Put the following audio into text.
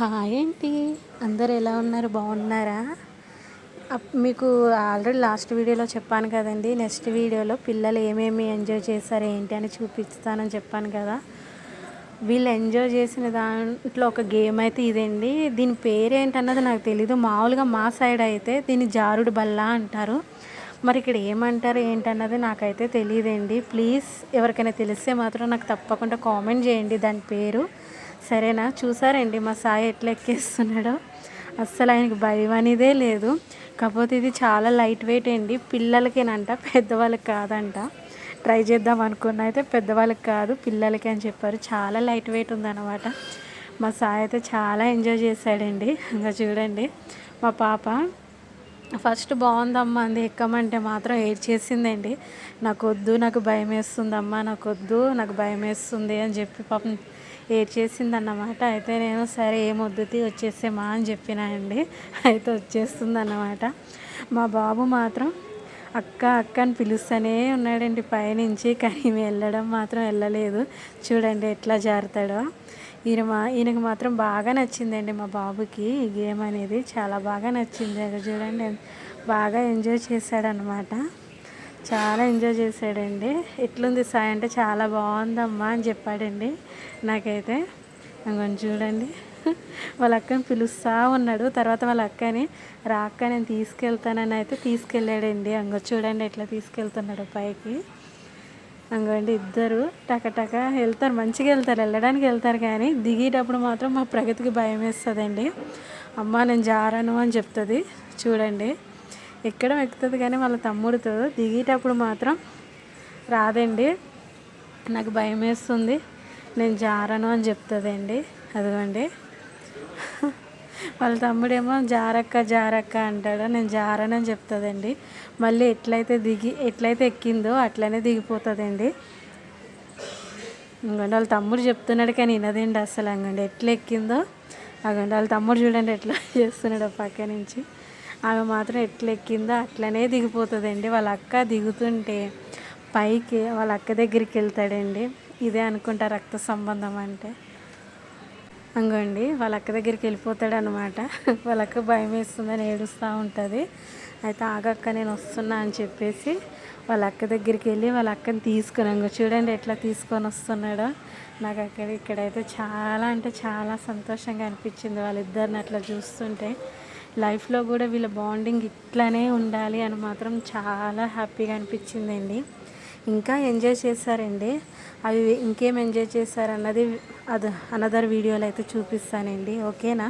Hi ఏంటి అందరు ఎలా ఉన్నారు? బాగున్నారా? అప్- మీకు ఆల్రెడీ లాస్ట్ వీడియోలో చెప్పాను కదండి. నెక్స్ట్ వీడియోలో పిల్లలు ఏమేమి ఎంజాయ్ చేశారు ఏంటి అని చూపిస్తానని చెప్పాను కదా. వీళ్ళు ఎంజాయ్ చేసిన దాంట్లో ఒక గేమ్ అయితే ఇదండి. దీని పేరు ఏంటన్నది నాకు తెలీదు. మామూలుగా మా సైడ్ అయితే దీన్ని జారుడు బల్ల అంటారు. మరి ఇక్కడ ఏమంటారు ఏంటన్నది నాకైతే తెలియదండి ప్లీజ్ ఎవరికైనా తెలిస్తే మాత్రం నాకు తప్పకుండా కామెంట్ చేయండి దాని పేరు. సరేనా? చూసారండి మా సాయి ఎట్లా ఎక్కేస్తున్నాడో? అస్సలు ఆయనకి భయం అనేదే లేదు. కాకపోతే ఇది చాలా లైట్ వెయిట్ అండి. పిల్లలకేనంట పెద్దవాళ్ళకి కాదంట. ట్రై చేద్దాం అనుకున్న అయితే పెద్దవాళ్ళకి కాదు పిల్లలకి అని చెప్పారు. చాలా లైట్ వెయిట్ ఉందన్నమాట. మా సాయి అయితే చాలా ఎంజాయ్ చేశాడండి. ఇంకా చూడండి. మా పాప ఫస్ట్ బాగుందమ్మా అంది. ఎక్కమంటే మాత్రం ఏడ్ చేసిందండి. నాకు వద్దు నాకు భయం వేస్తుందమ్మా నాకు వద్దు నాకు భయం వేస్తుంది అని చెప్పి పాపం ఏడ్ చేసింది అన్నమాట అయితే నేను సరే ఏం వచ్చేసేమా అని చెప్పినా అండి. అయితే వచ్చేస్తుంది అన్నమాట మా బాబు మాత్రం అక్క అక్క అని పిలుస్తూనే ఉన్నాడండి పైనుంచి. కానీ వెళ్ళడం మాత్రం వెళ్ళలేదు. చూడండి ఎట్లా జారుతాడో. ఈయన మా ఈయనకు మాత్రం బాగా నచ్చిందండి మా బాబుకి. ఈ గేమ్ అనేది చాలా బాగా నచ్చింది. అది చూడండి బాగా ఎంజాయ్ చేశాడనమాట చాలా ఎంజాయ్ చేశాడండి. ఎట్లుంది సాయి అంటే చాలా బాగుందమ్మా అని చెప్పాడండి. నాకైతే కొంచెం చూడండి. వాళ్ళ అక్కని పిలుస్తూ ఉన్నాడు. తర్వాత వాళ్ళ అక్కని రా అక్క నేను తీసుకెళ్తానని అయితే తీసుకెళ్ళాడండి. అంగ చూడండి ఎట్లా తీసుకెళ్తున్నాడు పైకి. అంగండి ఇద్దరు టకటక వెళ్తారు మంచిగా వెళ్తారు వెళ్ళడానికి వెళ్తారు కానీ దిగేటప్పుడు మాత్రం మా ప్రగతికి భయం వేస్తుందండి. అమ్మ నేను జారను అని చెప్తుంది చూడండి. ఎక్కడం ఎక్కుతుంది కానీ వాళ్ళ తమ్ముడితో దిగేటప్పుడు మాత్రం రాదండి. నాకు భయం వేస్తుంది నేను జారను అని చెప్తుందండి. అదిగోండి. వాళ్ళ తమ్ముడేమో జారక్క జారక్క అంటాడు. నేను జారనని చెప్తుందండి. మళ్ళీ ఎట్లయితే దిగి ఎట్లయితే ఎక్కిందో అట్లనే దిగిపోతుందండి. ఇంకోండి వాళ్ళ తమ్ముడు చెప్తున్నాడు కానీ వినదండి అసలు. అంగండి ఎట్లా ఎక్కిందో. అగండి వాళ్ళ తమ్ముడు చూడండి ఎట్లా చేస్తున్నాడు పక్క నుంచి. ఆమె మాత్రం ఎట్లా ఎక్కిందో అట్లనే దిగిపోతుందండి. వాళ్ళ అక్క దిగుతుంటే పైకి వాళ్ళ అక్క దగ్గరికి వెళ్తాడండి. ఇదే అనుకుంటా రక్త సంబంధం అంటే. అంగండి వాళ్ళ అక్క దగ్గరికి వెళ్ళిపోతాడు అనమాట వాళ్ళ అక్క భయం వేస్తుందని ఏడుస్తూ ఉంటుంది. అయితే ఆగక్క నేను వస్తున్నా అని చెప్పేసి వాళ్ళ అక్క దగ్గరికి వెళ్ళి వాళ్ళ అక్కని తీసుకుని అంగ చూడండి ఎట్లా తీసుకొని వస్తున్నాడో. నాకు అక్కడ ఇక్కడైతే చాలా అంటే చాలా సంతోషంగా అనిపించింది వాళ్ళిద్దరిని అట్లా చూస్తుంటే. లైఫ్లో కూడా వీళ్ళ బాండింగ్ ఇట్లానే ఉండాలి అని మాత్రం చాలా హ్యాపీగా అనిపించిందండి. ఇంకా ఎంజాయ్ చేశారండి అవి ఇంకేం ఎంజాయ్ చేశారన్నది అది అనదర్ వీడియోలో అయితే చూపిస్తానండి. ఓకేనా